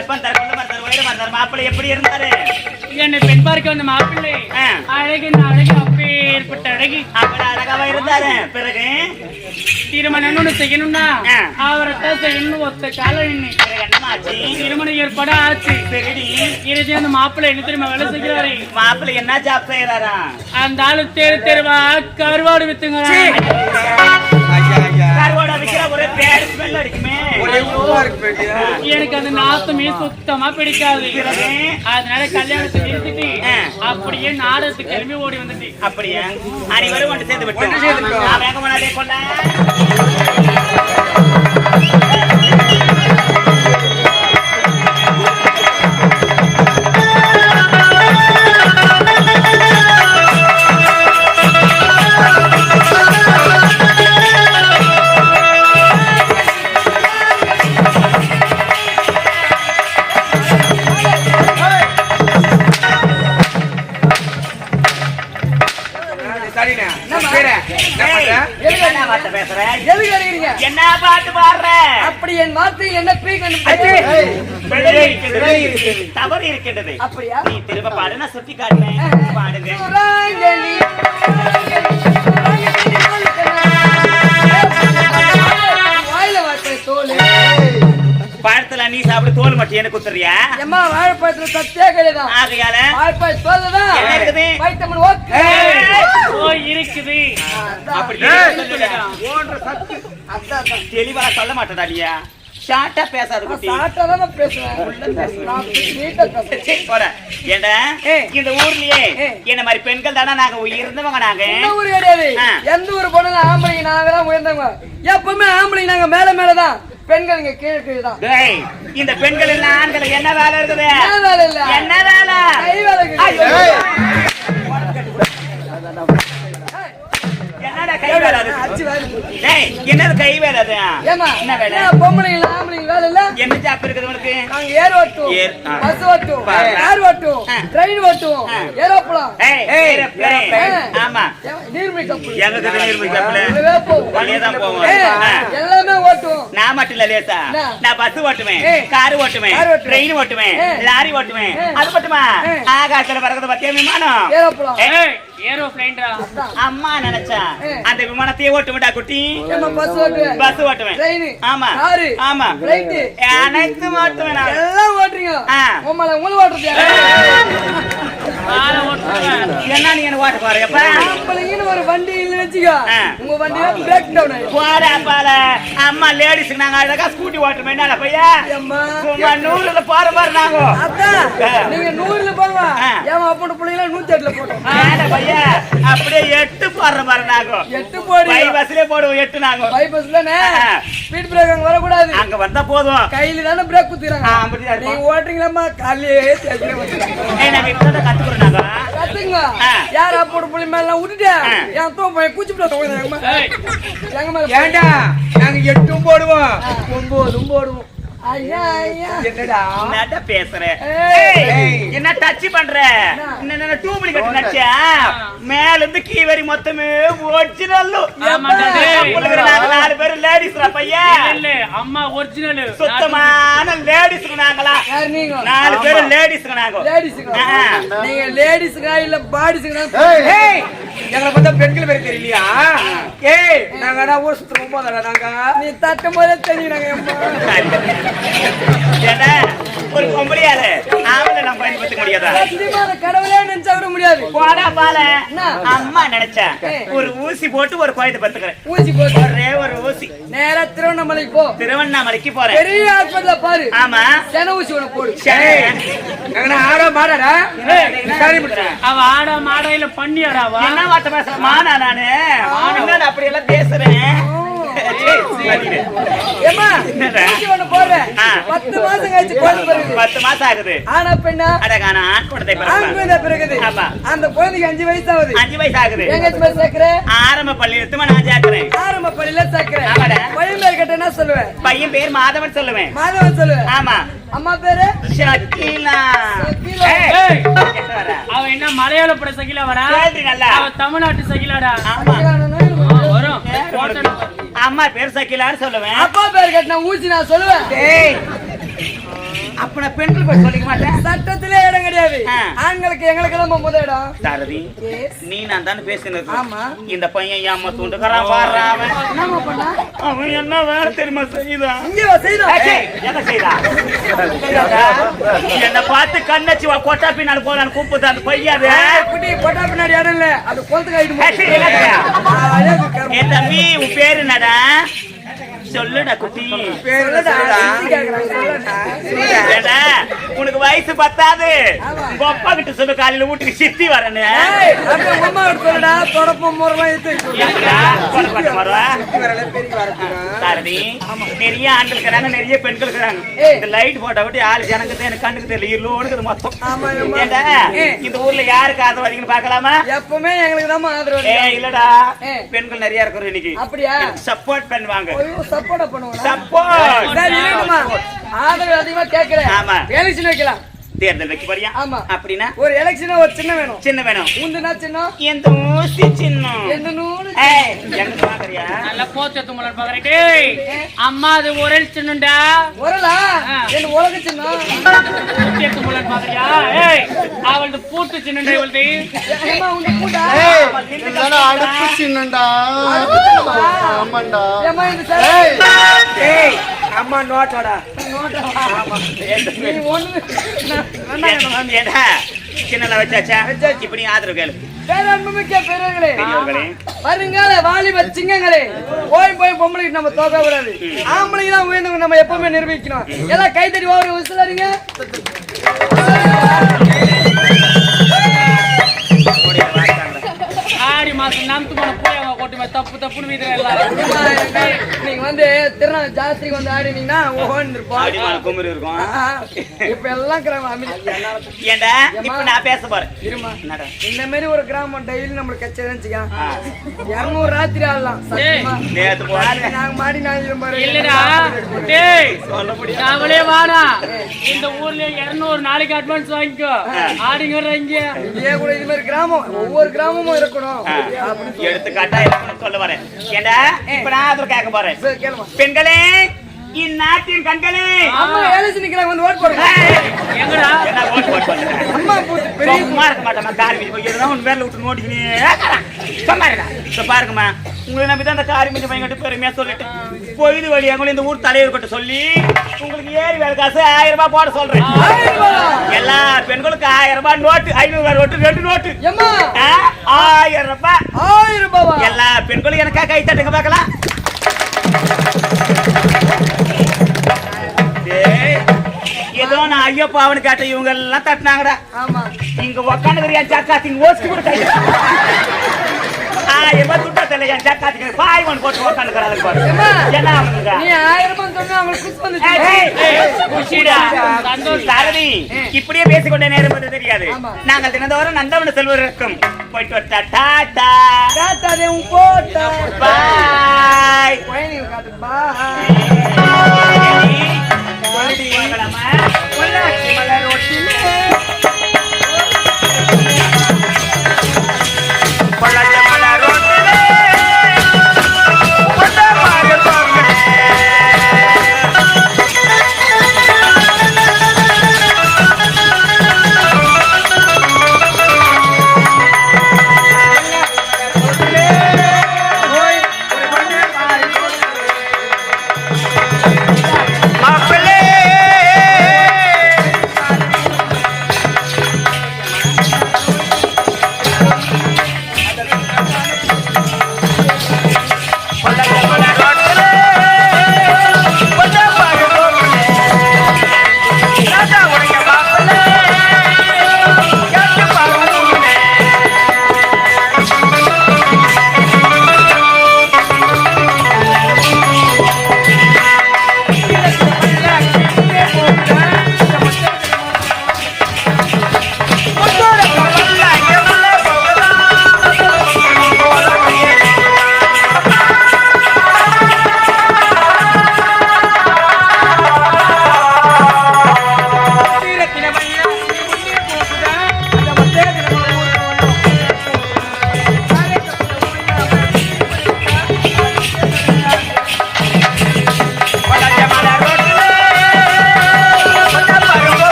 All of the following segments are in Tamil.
கற்பன் தர கொண்டு மாப்பிள்ளை எப்படி இருந்தாரு? என்னை பெண் பார்க்க வந்த மாப்பிள்ளை ஆ. அழகு அழகு அப்பேற்பட்ட அழகி. அப்படி அழகாவா இருந்தாரு? பிறகு? திருமணம் ஒண்ணு செய்யணும்னா ஆ. அவரைத்தான் செய்யணும்னு ஒத்த காலம் என்னமாச்சு? திருமணம் ஏற்பாடு ஆச்சு சரிடி இறுதி அந்த மாப்பிள்ளை என்ன தெரியுமா வேலை செய்கிறாரு? மாப்பிள்ளை என்ன ஜாப் செய்யறாரா அந்த ஆளு தெரு தெருவா கருவாடு வித்துங்க கருவாடா விக்கிற ஒரே பேர் ஸ்மெல் அடிக்குமே. எனக்கு அந்த நாத்தமே சுத்தமா பிடிக்காது. அதனால கல்யாணத்தை நிறுத்திட்டு ஆ. அப்படியே நாடகத்துக்கு கிளம்பி ஓடி வந்துட்டு. அப்படியா? அனைவரும் ஒன்று சேர்ந்து பண்ணாதே கொள்ள என் வார்த்தை என்ன. தவறு இருக்கின்றது. அப்படியா? நீ திரும்ப பாடு நான் சுட்டி காட்டுறேன் பாடுங்க. சுராங்கனி, வாயில வார்த்தை தோல். பழத்துல நீ சாப்பிடு தோல் மட்டும் எனக்கு குத்துறியா? எம்மா வாழைப்பழத்துல சத்தியா கிடையாது ஆகையால? வாழைப்பழம் தோல்தான் என்ன இருக்குது? வைட்டமின் ஓகே ஓ இருக்குது. அப்படி தெளிவா சொல்ல மாட்டேடா இல்லையா ஷார்ட்டா பேசாத குட்டி. சாப்பிட்டாதான் நான் பேசுவேன். போடா. ஏண்டா. இந்த ஊர்லயே. என்ன மாதிரி பெண்கள் தானே நாங்க இருந்தவங்க நாங்க? எந்த ஊரு கிடையாது. எந்த ஊர் போனாலும் ஆம்பளைங்க நாங்க தான் உயர்ந்தவங்க. எப்பவுமே ஆம்பளைங்க நாங்க மேல மேலதான். பெண்கள் இங்க கீழே கீழே தான் டேய், இந்த பெண்கள் எல்லாம் ஆண்கள். என்ன வேலை இருக்குது? என்ன வேலை இல்ல? என்ன வேலை? கை வேலை இருக்குது. ஐயோ. என்னடா கை வேலை அது? அடிச்சு வேலை. டேய், என்னது கை வேலை அது ஏம்மா, என்ன வேலை என்ன பொம்பளைங்க இல்ல, ஆம்பளைங்க வேலை இல்ல? என்ன ஜாப் இருக்குது நாங்க ஏர் ஓட்டுவோம், ஏர். பஸ் ஓட்டுவோம். கார் ஓட்டுவோம். ட்ரெயின் ஓட்டுவோம். ஏரோப்ளேன், ஏய், ஏரோப்ளேன். ஏரோப்ளேன். ஆமா ஏ- நீர்மூழ்கி கப்பல். எங்க கிட்ட நீர்மூழ்கி கப்பலு? உள்ளவே போகும். வழியா தான் போவோம். ஏய், ஆ. எல்லாமே ஓட்டுவோம் நான் மட்டும் இல்ல லேசா? நான் பஸ் ஓட்டுவேன். கார் ஓட்டுவேன். ட்ரெயின் ஓட்டுவேன். லாரி ஓட்டுவேன். அது மட்டுமா. ஆகாசத்துல பறக்கிறது பத்தியா விமானம் ஏரோப்ளேன். ஏரோப்ளைன்டா. அம்மா நினைச்சா. அந்த விமானத்தையே ஓட்டுவேன்டா குட்டி. பஸ் ஓட்டுவேன், பஸ் ஓட்டுவேன். ட்ரெயின், ஆமா. காரு, ஆமா. ஃப்ளைட், அனைத்து ஓட்டுவேன் நான். எல்லாம் ஓட்டுறீங்க? ஆ. உங்களை உங்களை ஓட்டுறது யாரு? காரை ஓட்டுவேன். என்ன நீ என்ன ஓட்ட போறியப்பா ஆம்பளைங்கன்னு ஒரு வண்டி இல்லைன்னு வச்சுக்கோ. உங்க வண்டி பிரேக் டவுன் ஆயிடும் போடா பால அம்மா லேடிஸ்க்கு நாங்க அழகா ஸ்கூட்டி ஓட்டுமே என்ன பையா ஏம்மா. சும்மா நூறுல போற மாதிரி நாங்க. அதான். அப்படி பிள்ளைங்கள நூத்தி எட்டுல போட்டோம். அப்படியே எட்டு போடுற மாதிரி நாங்க எட்டு போடி பை பஸ்லயே போடுவோம் எட்டு நாங்க பைபஸ் தானே? ஆ. ஸ்பீட் பிரேக் அங்க வரக்கூடாது. அங்க வந்தா போதும். கையில தானே பிரேக் குத்திறாங்க. நீங்க ஓட்டுறீங்களாம்மா? காலையே நாங்க இப்பதான் கத்துக்கிறோம் நாங்க. கத்துங்க. யார் அப்படி பிள்ளை மேல. என் தோ போய் குச்சி பிள்ளை தோங்க எங்க மேல ஏண்டா? நாங்க எட்டும் போடுவோம். ஒன்பதும் போடுவோம். என்னடா? என்னடா பேசுற? என்ன டச் பண்ற? என்ன? டூபிளி கட்டு நடிச்சா மேல இருந்து கீ வரி மொத்தமே ஒரிஜினல் நாலு பேரு லேடிஸ் பையன் இல்ல அம்மா ஒரிஜினல் சுத்தமான லேடிஸ்க்கு நாங்களா? யார் நீங்க? நாலு பேரு லேடிஸ்க்கு நாங்க. லேடிஸுங்க ஆ. நீங்க லேடிஸுங்க இல்ல பாடிஸுங்க ஏய் எங்களை பார்த்தா பெண்கள் பேர் தெரியலையா? ஏய் என்ன ஊர் சுத்துறோம் போதா நாங்க நீ தட்டும் போதே ஏண்டா, ஒரு பொம்பளையால ஆம்பளை நம்ம பயன்படுத்த முடியாதா? கடவுளே நினைச்சா கூட முடியாது. போடா பால. என்ன? அம்மா நினைச்சா. ஏய். ஒரு ஊசி போட்டு ஒரு குழந்தை பத்துக்கிறேன் ஊசி போட்டு. ஒரே ஒரு ஊசி. நேரா திருவண்ணாமலைக்கு போ. திருவண்ணாமலைக்கு போறேன். பெரிய ஹாஸ்பிட்டல பாரு. ஆமா. சென ஊசி உனக்கு போடு. ஆட முடிச்சேன் அவ ஆட மாடையில பண்ணியாடாவா என்ன வார்த்தை பேசுற? மானா நானு. என்னடா அப்படி எல்லாம் பேசுறேன். பத்து மாசம் கழிச்சு குழந்தை பிறகு பத்து மாசம் ஆகுது. ஆனா பெண்ணா அடகான ஆண் குழந்தை ஆண் பிறகு குழந்தை பிறகுது. ஆமா. அந்த குழந்தைக்கு அஞ்சு வயசு ஆகுது அஞ்சு வயசு ஆகுது எங்க போய் சேர்க்கிற? ஆரம்ப பள்ளி எடுத்துமா நான் சேர்க்கிறேன். ஆரம்ப பள்ளியில சேர்க்கிற ஆமாடா. பையன் பேர் கேட்ட என்ன சொல்லுவேன்? பையன் பேர் மாதவன் சொல்லுவேன். மாதவன் சொல்லுவேன். ஆமா. அம்மா பேரு? ஷக்கீலா? அவ என்ன மலையாள பட சகிலா வரா? அவ தமிழ்நாட்டு சகிலாடா? வரும். அம்மா பேர் சக்கிலான்னு சொல்லுவேன். அப்பா பேர் கட்டின ஊசி நான் சொல்லுவேன். அப்ப நான் பெண்கள் பேர் சொல்லிக்க மாட்டேன். சட்டத்திலே இடம் கிடையாது. ஆண்களுக்கு எங்களுக்கு தான் முத இடம். சாரதி. நீ நான் தானே பேசினது. ஆமா. இந்த பையன் ஏமா தூண்டுக்கிறான் பாடுறா அவன். என்னம்மா பண்ணா? அவன் என்ன வேலை தெரியுமா செய்தான் இங்கே ஏய், என்ன செய்தா? என்ன பார்த்து கண்ணச்சி வா கொட்டா பின்னால் போலான்னு கூப்பிட்டு அந்த பையன் அது. குட்டி கொட்டா பின்னாடி இடம் இல்ல. அது குளத்துக்கு கருமம். ஏ தம்பி உன் பேரு என்னடா? சொல்லுடா குட்டி. உனக்கு வயசு பத்தாது. உங்க அப்பா கிட்ட சொல்லு காலையில வீட்டுக்கு சித்தி வரேன்னு. பண்ண நிறைய ஆண்கள் இருக்கிறாங்க நிறைய பெண்கள் இருக்கிறாங்க. இந்த லைட் போட்டா விட்டு ஆள் ஜனங்க எனக்கு கண்ணுக்கு தெரியல. மொத்தம். ஏய். இந்த ஊர்ல யாருக்கு ஆதரவாதீங்கன்னு பார்க்கலாமா? எப்பவுமே எங்களுக்கு தான் ஆதரவு இல்லடா. பெண்கள் நிறைய இருக்கிறோம் இன்னைக்கு. அப்படியா? சப்போர்ட் பண்ணுவாங்க. சப்போர்ட் பண்ணுவாங்க சப்போர்ட் ஆதரவு அதிகமா கேட்கிறேன். ஆமா. எலெக்ஷன் வைக்கலாம். தேர்தல் வைக்க போறியா? ஆமா. அப்படின்னா? ஒரு எலெக்ஷன் ஒரு சின்ன வேணும். சின்ன வேணும். உந்துனா சின்னம். எந்த ஊசி சின்னம்? எந்த நூறு ஏய் பாக்குறியா நல்லா போச்சு தும்மலன் பாக்குறேன் டேய் அம்மா அது ஒரே சின்னண்டா வரலா ஆ. என் உலக சின்னம். தும்மலன் பாக்குறியா ஏய் அவளது பூட்டு சின்னண்டா இவளது. ஏம்மா உங்க கூட்டா அடுப்பு சின்னண்டா ஆமாண்டா ஏம்மா இந்த சார் ஏய் அம்மா நோட்டோடா. நீ ஏடா சின்னல வச்சாச்சா? இப்படி ஆதரவு கேளு. பேரன்புமிக்க பெரியவர்களே வருங்கால வாலிப சிங்கங்களே போய் போய் பொம்பளைக்கு நம்ம தோக்க விடாது. ஆம்பளைக்கு தான் உயர்ந்தவங்க நம்ம எப்பவுமே நிரூபிக்கணும். எல்லாம் கை தட்டி ஒரு விசிலறிங்க. ஆடி மாசம் நம்பு போன போய் கொட்டுமே தப்பு தப்புன்னு வீட்டுல எல்லாரும். நீங்க வந்து திருநாள் ஜாஸ்திக்கு வந்து ஆடினீங்கன்னா ஓஹோன்னு இருப்போம். இருக்கும். இப்ப எல்லாம் கிராமம் ஏண்டா? இப்ப நான் பேச போறேன். இருமா. என்னடா? இந்த மாதிரி ஒரு கிராமம் டெய்லி நம்மளுக்கு கச்சேரி வச்சுக்க. இருநூறு ராத்திரி ஆடலாம் நாங்க மாடி நாங்க பாரு. இல்லடா. டேய் அவளே வாடா. இந்த ஊர்ல இருநூறு நாளைக்கு அட்வான்ஸ் வாங்கிக்கோ. ஆடிங்க இங்க. கூட இது மாதிரி கிராமம் ஒவ்வொரு கிராமமும் இருக்கணும். எடுத்துக்காட்டா சொல்ல வரேன். ஏண்டா? இப்ப நான் ஆதரவு கேட்க போறேன். பெண்களே இந்நாட்டின் கண்களே. அம்மா ஏழு நிக்கிறாங்க வந்து ஓட் போடுங்க. எங்கடா? என்ன ஓட்டு பண்ணுறேன் அம்மா பெரிய சும்மா இருக்க மாட்டேன் காரி மிஞ்சி போய். எதுனா உன் பேர்ல விட்டு நோட்டிக்கினே சும்மா இருக்கா இப்ப பாருங்கம்மா உங்களை நம்பி தான் அந்த காரி மிஞ்சி பையன் கட்டு பெருமையா சொல்லிட்டு பொழுது வழி எங்களை இந்த ஊர் தலைவர் கிட்ட சொல்லி உங்களுக்கு ஏறி வேலை காசு ஆயிரம் ரூபாய் போட சொல்றேன். எல்லா பெண்களுக்கும் ஆயிரம் ரூபாய் நோட்டு ஐநூறு ரூபாய் நோட்டு ரெண்டு நோட்டு. ஆயிரம் ரூபாய். ஆயிரம் ரூபாவா? எல்லா பெண்களும் எனக்கா கை தட்டுங்க பார்க்கலாம். ஏதோ நான் ஐயப்பா அவனு கேட்ட இவங்க எல்லாம் தட்டினாங்கடா. ஆமா. இங்க உக்காந்து என் ஜாக்காத்திங்க ஓசிக்கு கூட ஆயிரம் ரூபாய் துட்டா தெரியல என் ஜாக்காத்திங்க பாய் ஒன்று போட்டு உக்காந்துக்கிறாங்க பாரு. என்ன அவனுங்க நீ ஆயிரம் ரூபாய் சொன்னா அவங்களுக்கு குஸ் வந்துச்சு ஏய், ஏய், குஷிடா. சாரதி, இப்படியே பேசிக்கொண்டே நேரம் வந்து தெரியாது. நாங்கள் தினந்தோறும் நந்தவன செல்வதற்கும் போயிட்டு வரட்டா டாடா உன் போட்டா. பாய் பா சொல்லிட்டு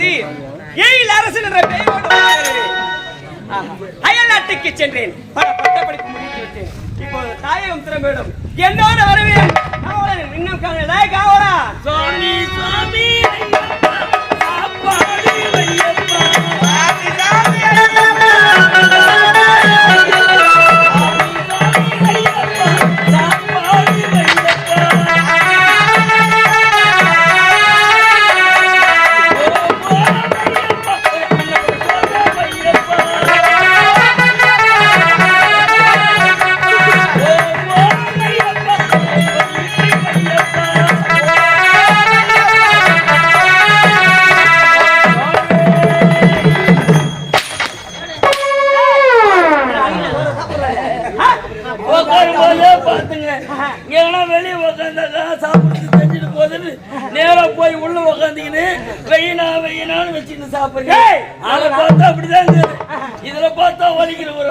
பிறந்து எழில் அரசன் என்ற பெயரோடு வாழ்கிறாரே. ஆஹா. அயல் நாட்டுக்கு சென்றேன். பல பட்ட படிப்பு முடித்து விட்டேன். இப்போது தாயகம் திரும்பிடும் என்னோட வருவேன். காவலன் இன்னும் காவலன் காவலா. சுவாமி சுவாமி பாத்துங்க எங்கன்னா வெளியே உட்காந்தாக்கா சாப்பிட்டு செஞ்சுட்டு போகுதுன்னு நேரா போய் உள்ள உட்காந்துக்கின்னு வெயினா வெயினான்னு வச்சுன்னு சாப்பிடுறீங்க ஏய்! அதை பார்த்தா அப்படிதான் இருக்குது. இதுல பார்த்தா வலிக்கிற ஒரு.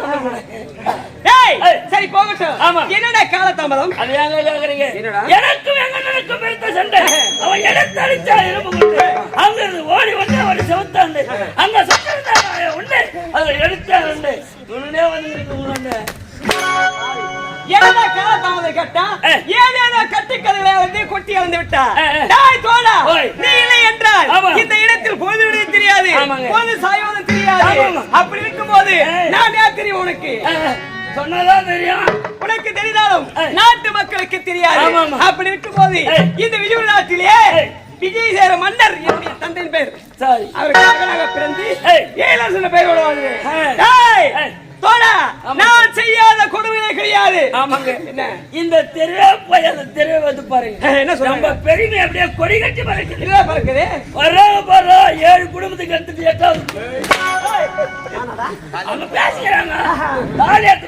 சரி போகட்டும். ஆமா. என்னடா காலதாமதம்? அது ஏங்க கேக்குறீங்க? எனக்கும் எங்க எனக்கு பெருத்த சண்டை. அவன் எடுத்து அடிச்சா எலும்பு கொண்டு அங்க இருந்து ஓடி வந்து அவன் செவுத்தாண்டு. அங்க சுத்திருந்தாங்க உண்டு. அதை எடுத்தா உண்டு உடனே வந்து உண்டு என்னடா காலதாமதம் கேட்டா ஏய். ஏதேதோ கட்டுக்கதைகளை வந்து கொட்டி இழந்து விட்டா. டாய் ஓய். நீ இல்லை என்றால். இந்த இடத்தில் பொழுது தெரியாது. பொழுது சாய்வதும் தெரியாது. அப்படி. நான் யார் தெரியும் உனக்கு சொன்னதான் தெரியும் உனக்கு தெரிந்தாலும். நாட்டு மக்களுக்கு தெரியாது. அப்படி இருக்கும்போது ஏய். இந்த விஜய நாட்டிலே ஏய். விஜய் சேர மன்னர் என்னுடைய தந்தையின் பேர் சரி அவருக்கு மகனாக பிறந்து. ஏழரசன பெயரோடு. ஏய். தோழா ஆமா. நான் செய்யாத கொடுமையே கிடையாது ஆமாங்க. என்ன? இந்த தெருவே போய் அந்த தெருவே வந்து பாருங்க. என்ன சொல்றாங்க? நம்ம பெருமை அப்படியே கொடி கட்டி பறக்குது. இல்ல பறக்குது? வர்றாங்க பாரு ஏழு குடும்பத்துக்கு எடுத்துட்டு எட்டாவது. அவங்க பேசிக்கிறாங்க.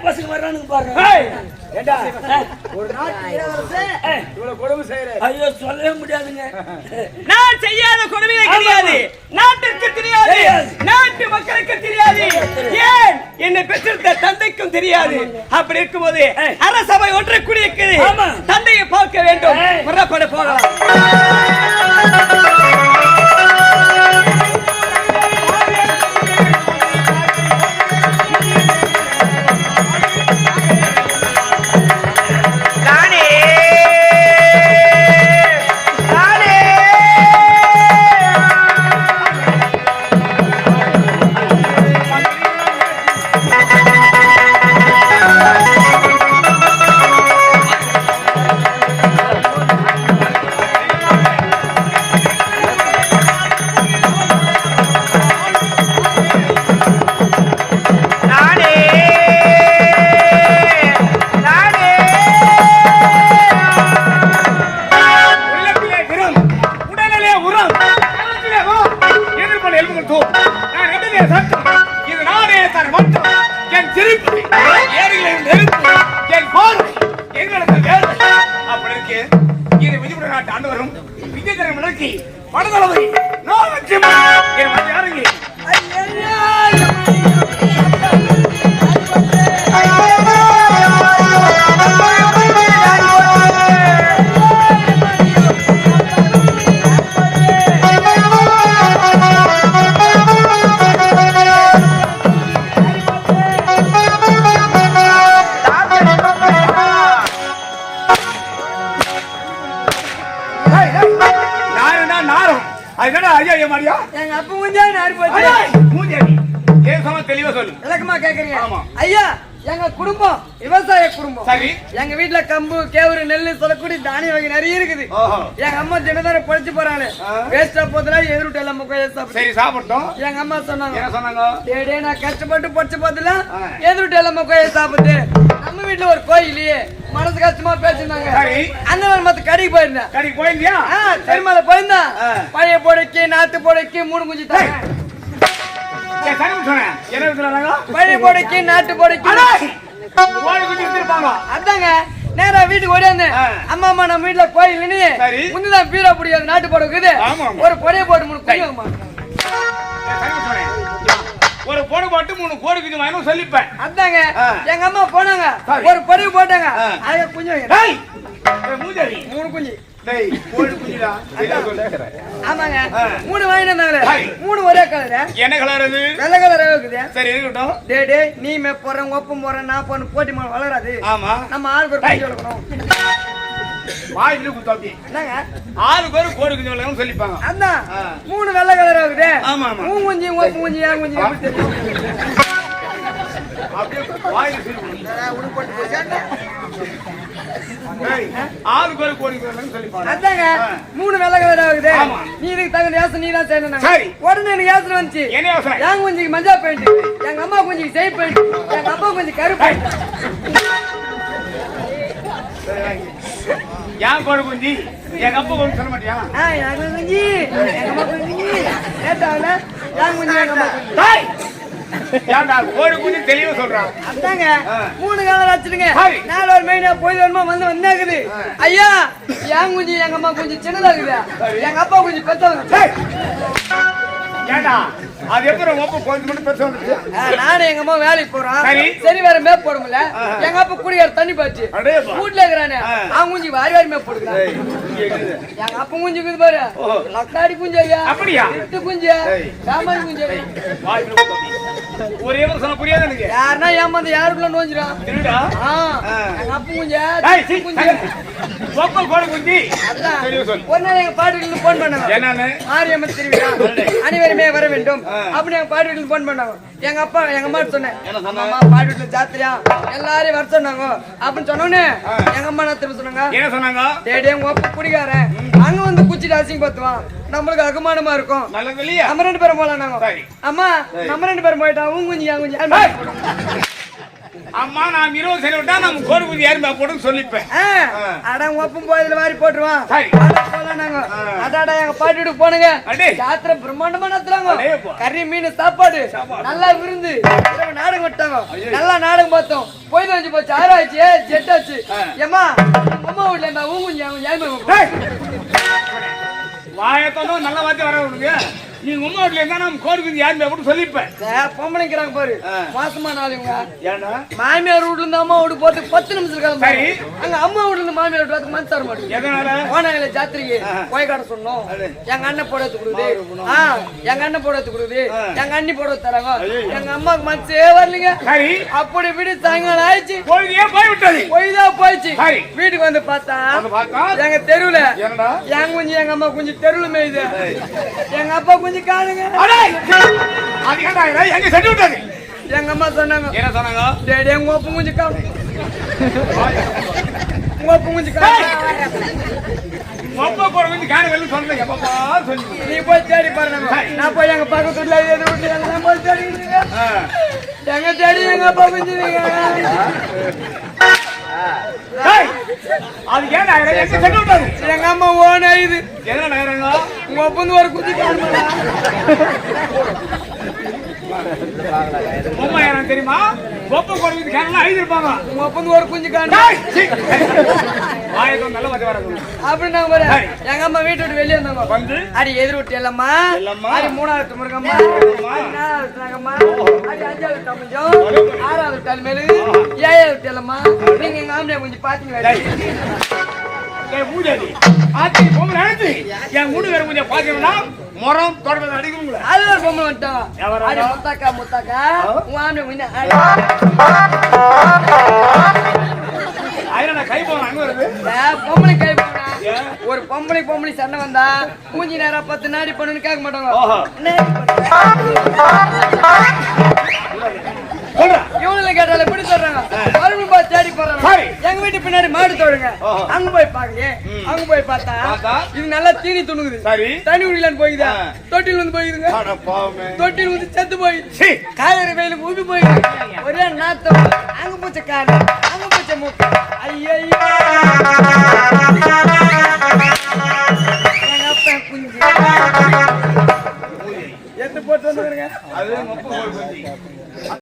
பசங்க வர்றானுங்க பாருங்க. செய்யற. ஐயோ சொல்லவே முடியாதுங்க. நான் செய்யாத கொடுமையே கிடையாது. நாட்டிற்கு தெரியாது. நாட்டு மக்களுக்கு தெரியாது. ஏன்? என்னை பெற்றெடுத்த தந்தைக்கும் தெரியாது. அப்படி இருக்கும்போது. அரசபை ஒன்றை கூடியிருக்கிறது ஆமா. தந்தையை பார்க்க வேண்டும். புறப்பட போகலாம். நாட்டு ஆண்டு வரும் விஜயதரம் விளக்கி வடதளவை நோவற்றி என் மனதை குடும்பம் விவசாய குடும்பம். எங்க வீட்டுல கம்பு கேவுரு நெல்லு சொல்லக்கூடிய தானிய வகை நிறைய இருக்குது. எங்க அம்மா தினதாரம் பழிச்சு போறாங்க. வேஸ்டா போதுல எதிர்ட்டு எல்லாம் சரி சாப்பிட்டோம். எங்க அம்மா சொன்னாங்க சொன்னாங்க? டேய், நான் கஷ்டப்பட்டு படிச்சு போதுல. எதிர்ட்டு எல்லாம் முக்கைய சாப்பிட்டு நம்ம வீட்டுல ஒரு கோயிலையே மனசு கஷ்டமா சரி. அந்த மாதிரி மத்த கடைக்கு போயிருந்தேன். கடைக்கு போயிருந்தியா? திருமலை போயிருந்தா ஆ. பழைய போடைக்கு நாட்டு போடைக்கு மூணு குஞ்சு தாங்க பழைய போடைக்கு நாட்டு போடைக்கு. கோழி எடுத்துருப்பாங்க அதாங்க. நேரா வீட்டுக்கு ஓடியாந்து. அம்மா அம்மா நம்ம வீட்டுல கோயில் சரி. முன்னதான் பீரா பிடிக்காது நாட்டு போட இருக்குது. ஒரு பொடிய போட்டு மூணு ஒரு போடு போட்டு மூணு கோழி குஞ்சு வாங்கணும் சொல்லிப்பேன். அதாங்க. எங்க அம்மா போனாங்க. ஒரு பொடிய போட்டாங்க. அதுக்கு குஞ்சு மூணு குஞ்சு. ஆமாங்க. மூணு சரி. மூணு ஒரே கலரு என்ன கலர் அது? வெள்ளை கலராக இருக்குது. சரி இருக்கட்டும். டே டே நீ மே போறேன் ஒப்பம் போறேன் நான் போறேன் போட்டி மரம் வளராது. ஆமா. நம்ம ஆளுக்கு ஒரு குஞ்சு வளர்க்கணும். வாயில குத்தாப்பி என்னங்க? ஆறு பேர் கோழி குஞ்சு வளர்க்கணும் சொல்லிப்பாங்க. அதான். மூணு வெள்ளை கலராக இருக்குது. ஆமா, ஆமா. மூணு குஞ்சு ஒப்பு குஞ்சு ஏன் குஞ்சு அப்படியே வாயில சொல்லி ஆறு பேர் கோழி குஞ்சு வளர்க்கணும் சொல்லிப்பாங்க அதாங்க. மூணு வெள்ளை ஆகுது. நீ இதுக்கு தகுந்த யோசனை நீ தான் செய்யணும் சரி. உடனே எனக்கு யோசனை வந்துச்சு. என்ன யோசனை? என் குஞ்சுக்கு மஞ்சா பெயிண்ட் எங்க அம்மா குஞ்சுக்கு செய் பெயிண்ட் எங்க அப்பா குஞ்சு கருப்பு. ஏன் கோழி குஞ்சு? எங்க அப்பா கொஞ்சம் சொல்ல மாட்டியா? ஆ, எங்க குஞ்சு? எங்க அம்மா குஞ்சு ஏத்தாவில என் குஞ்சு எங்க அம்மா குஞ்சு? தெளிவா சொல்றான் அதாங்க. மூணு காலம் வச்சிருங்க சரி. நாலு ஒரு மைனா போய் வருமா வந்து வந்தாக்குது ஐயா என் குஞ்சு எங்க அம்மா குஞ்சு சின்னதாகுது எங்க அப்பா பெத்தவங்க அது எப்படி கொஞ்சம் மட்டும் பெருசா வந்துச்சு ஆ, நானும் எங்க அம்மா வேலைக்கு போறோம் சரி. வேற மேப் போட முடியல. எங்க அப்பா குடிக்கிற தண்ணி பாய்ச்சு. வீட்டுல இருக்கிறானே. அவன் குஞ்சு வாரி வாரி மேப் இருக்குது. எங்க அப்பா குஞ்சு இருக்குது பாரு. லக்காடி குஞ்சு ஐயா அப்படியா? குஞ்சு. சாமான் குஞ்சு. ஒரே ஒரு சொன்ன புரியாது எனக்கு? யாருன்னா ஏமாந்து யாருக்குள்ள நோஞ்சிடும் திருடா? ஆ, ஆ. எங்க அப்பா குஞ்சு டேய், சீ, குஞ்சு ஒரு நாள் எங்க பாட்டு வீட்டுல போன் பண்ணாங்க என்னன்னு? மாரியம்மன் திருவிழா. அனைவருமே வர வேண்டும். அப்படின்னு எங்க போன் பண்ணாங்க எங்க அப்பா எங்க அம்மா சொன்னேன்? அம்மா பாட்டு வீட்டுல ஜாத்திரியா? எல்லாரையும் வர சொன்னாங்க. அப்படின்னு சொன்னோன்னே எங்க அம்மா என்ன திரும்ப சொன்னாங்க? என்ன சொன்னாங்க? உங்க அப்பா குடிக்காரன் அங்க வந்து குச்சிட்டு அசிங்க பத்துவான் நம்மளுக்கு அகமானமா இருக்கும். நம்ம ரெண்டு பேரும் போலாம் நாங்க. அம்மா நம்ம ரெண்டு பேரும் போயிட்டா உன் குஞ்சு என் குஞ்சு அம்மா நான் இருபது சரி விட்டா நம்ம கோழி குஞ்சு யாருமே போட்டுன்னு சொல்லிப்பேன். ஆ, அட உங்க அப்பன் போயதுல வாரி போட்டுருவான் அடாடா எங்க பாட்டி வீட்டுக்கு போனுங்க. அடே. ஜாத்திரை பிரம்மாண்டமா நடத்துறாங்க. கறி மீன் சாப்பாடு. நல்லா விருந்து. நாடகம் விட்டாங்க. நல்லா நாடகம் பார்த்தோம். போய் வந்து போச்சு. ஆறாச்சு ஜெட் ஆச்சு. ஏமா அம்மா வீட்டுல இருந்தா ஊங்குஞ்சு. வாயத்தோட நல்ல வார்த்தை வர விடுங்க நீங்க உங்க வீட்டுல இருந்தா நம்ம குஞ்சு யாருமே போட்டு சொல்லிப்பேன். பொம்பளைங்கிறாங்க பாரு. மாசமா நாளுங்க ஏன்டா மாமியார் வீட்டுல இருந்து அம்மா வீட்டுக்கு போறதுக்கு பத்து நிமிஷம் சரி. இருக்காங்க அங்க அம்மா வீட்டுல இருந்து மாமியார் வரதுக்கு மனசு தர மாட்டேங்குது எதனால? போனாங்களே ஜாத்திரைக்கு. கோயக்காட சொன்னோம். எங்க அண்ணன் போட கொடுக்குது. எங்க அண்ணன் போட கொடுக்குது. எங்க அண்ணி போட தராங்க. எங்க அம்மாவுக்கு மனசே வரலீங்க. சரி. அப்படி விடு சாயங்காலம் ஆயிடுச்சு. ஏன் போய் விட்டது? பொய்தான் போயிடுச்சு. சரி. வீட்டுக்கு வந்து பார்த்தா எங்க தெருவுல என் குஞ்சு எங்க அம்மா குஞ்சு தெருவுல மேயுது. எங்க அப்பா குஞ்சு காணுங்க அடே! அது ஏன்டா? எங்க செட்டு விட்டது? எங்க அம்மா சொன்னாங்க. என்ன சொன்னாங்க? டேய் டேய் உங்க அப்பா குஞ்சு காணும் உங்க அப்பா குஞ்சு காணும் சொல்லி நீ போய் தேடி பாருங்க. நான் போய் எங்க பக்கத்து வீட்டுல எதிர் வீட்டுல எல்லாம் போய் தேடிக்கிட்டு ஆ. எங்க தேடி எங்க அப்பா அது ஏன்டா இது? எங்க எங்க அம்மா ஓன் ஆயுது என்ன நகரங்க உங்க அப்பந்து ஒரு குஞ்சு எனக்கு தெரியுமா? காணலாம் எழுதிருப்பாங்க உங்க அப்பந்து ஒரு குஞ்சு சீ. வாயத்தோட நல்ல அப்படின்னு நாங்க பாரு எங்க அம்மா வீட்டு விட்டு வெளியே வந்தாங்க வந்து? அடி எதிர் விட்டு இல்லம்மா. அடி மூணாவது முருகம்மா. முருகம்மா. அடி அஞ்சாவது தம்பஞ்சம் ஆறாவது தலைமேலு ஏழாவது இல்லம்மா நீங்க எங்க ஆம்பளை கொஞ்சம் பாத்தீங்களா? மூதேவி. ஆத்தி என் மூணு பேரும் கொஞ்சம் பாத்தீங்கன்னா, முறம் தொடர்பு அடிக்குங்களே. அது ஒரு பொம்மை வந்துட்டாங்க எவரா? அடி முத்தாக்கா முத்தாக்கா. ஆம்பளை முன்ன நான் கை போன அங்க வருது. ஏ, பொம்பளை கை போனா ஒரு பொம்பளை பொம்பளை சண்டை வந்தா மூஞ்சி நேரா பத்து நாடி பண்ணுன்னு கேட்க மாட்டாங்க. இவனுல கேட்டால எப்படி சொல்றாங்க. மறுபடியும் போய் தேடி போறாங்க. எங்க வீட்டு பின்னாடி மாடு தோடுங்க. அங்க போய் பாருங்க. அங்க போய் பார்த்தா? இது நல்லா தீனி துணுகுது. சரி. தண்ணி குடிக்கலான்னு போயிடுது ஆ. தொட்டில் வந்து போயிடுங்க தொட்டில் வந்து செத்து போயிடுச்சு சீ. காய்கறி வெயிலுக்கு ஊபி போயிடுது ஒரே நாத்தம். அங்க போச்ச காடு அங்க போச்ச மூக்கு. ஐயோ குஞ்சு. எத்து போட்டு வந்துருங்க? அது